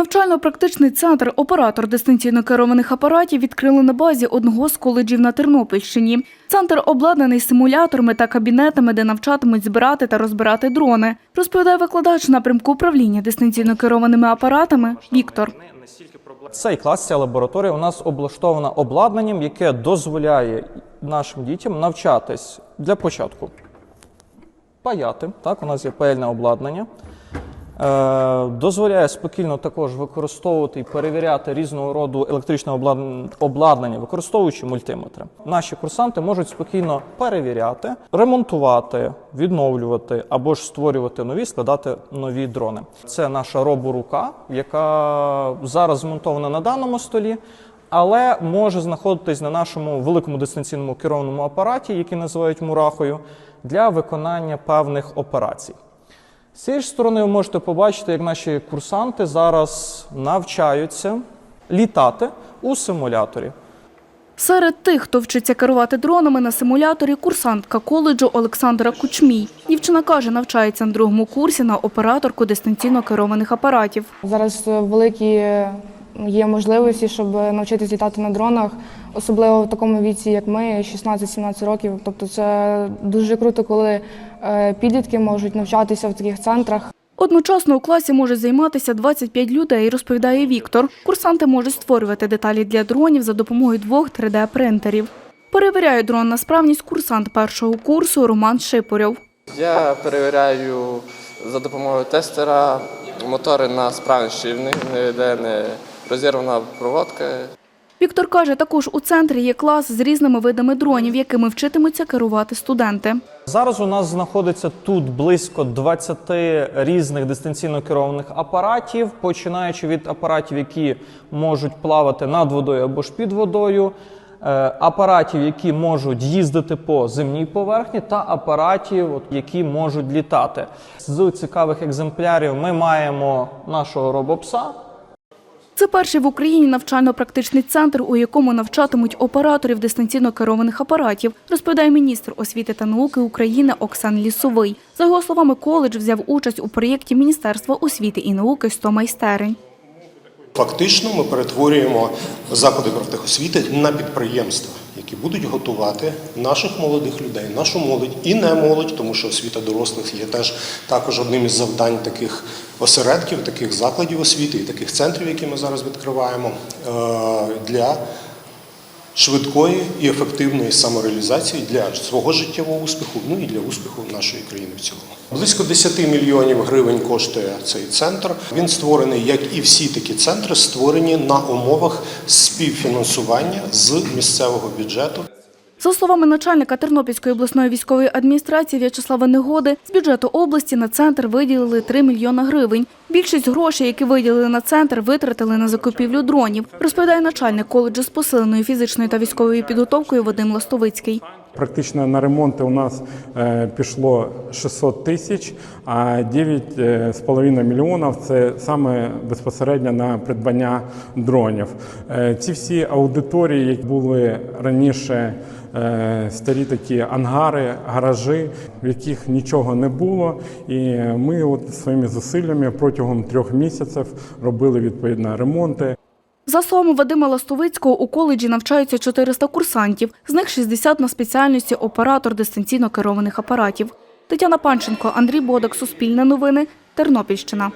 Навчально-практичний центр оператор дистанційно керованих апаратів відкрили на базі одного з коледжів на Тернопільщині. Центр обладнаний симуляторами та кабінетами, де навчатимуть збирати та розбирати дрони. Розповідає викладач напрямку управління дистанційно керованими апаратами Віктор. Цей клас, ця лабораторія у нас облаштована обладнанням, яке дозволяє нашим дітям навчатись для початку паяти. Так, у нас є паяльне обладнання. Е, дозволяє спокійно також використовувати і перевіряти різного роду електричне обладн- обладнання, використовуючи мультиметри. Наші курсанти можуть спокійно перевіряти, ремонтувати, відновлювати або ж створювати нові, складати нові дрони. Це наша роборука, яка зараз змонтована на даному столі. Але може знаходитись на нашому великому дистанційному керованому апараті, який називають мурахою, для виконання певних операцій. З цієї ж сторони ви можете побачити, як наші курсанти зараз навчаються літати у симуляторі. Серед тих, хто вчиться керувати дронами на симуляторі, курсантка коледжу Олександра Кучмій. Дівчина каже, навчається на другому курсі на операторку дистанційно керованих апаратів. Зараз великі є можливості, щоб навчитися літати на дронах, особливо в такому віці, як ми, 16-17 років. Тобто це дуже круто, коли е, підлітки можуть навчатися в таких центрах. Одночасно у класі може займатися 25 людей, розповідає Віктор. Курсанти можуть створювати деталі для дронів за допомогою двох 3D-принтерів. Перевіряє дрон на справність курсант першого курсу Роман Шипорьов. Я перевіряю за допомогою тестера мотори на справність, чи в них не йде не розірвана проводка. Віктор каже, також у центрі є клас з різними видами дронів, якими вчитимуться керувати студенти. Зараз у нас знаходиться тут близько 20 різних дистанційно керованих апаратів, починаючи від апаратів, які можуть плавати над водою або ж під водою, е, апаратів, які можуть їздити по земній поверхні, та апаратів, які можуть літати. З цікавих екземплярів ми маємо нашого робопса. Це перший в Україні навчально-практичний центр, у якому навчатимуть операторів дистанційно керованих апаратів, розповідає міністр освіти та науки України Оксан Лісовий. За його словами, коледж взяв участь у проєкті Міністерства освіти і науки «100 майстерень. Фактично ми перетворюємо заклади профтехосвіти на підприємства, які будуть готувати наших молодих людей, нашу молодь і не молодь, тому що освіта дорослих є теж також одним із завдань таких осередків, таких закладів освіти і таких центрів, які ми зараз відкриваємо е, для швидкої і ефективної самореалізації для свого життєвого успіху, ну і для успіху нашої країни в цілому. Близько 10 мільйонів гривень коштує цей центр. Він створений, як і всі такі центри, створені на умовах співфінансування з місцевого бюджету. За словами начальника Тернопільської обласної військової адміністрації В'ячеслава Негоди, з бюджету області на центр виділили 3 мільйона гривень. Більшість грошей, які виділили на центр, витратили на закупівлю дронів, розповідає начальник коледжу з посиленою фізичною та військовою підготовкою Вадим Ластовицький. Практично на ремонти у нас е, пішло 600 тисяч, а 9,5 мільйонів це саме безпосередньо на придбання дронів. Е, Ці всі аудиторії, які були раніше е, старі такі ангари, гаражі, в яких нічого не було. І ми от своїми зусиллями протягом трьох місяців робили відповідні ремонти. За словами Вадима Ластовицького, у коледжі навчаються 400 курсантів, з них 60 на спеціальності оператор дистанційно керованих апаратів. Тетяна Панченко, Андрій Бодак, Суспільне новини, Тернопільщина.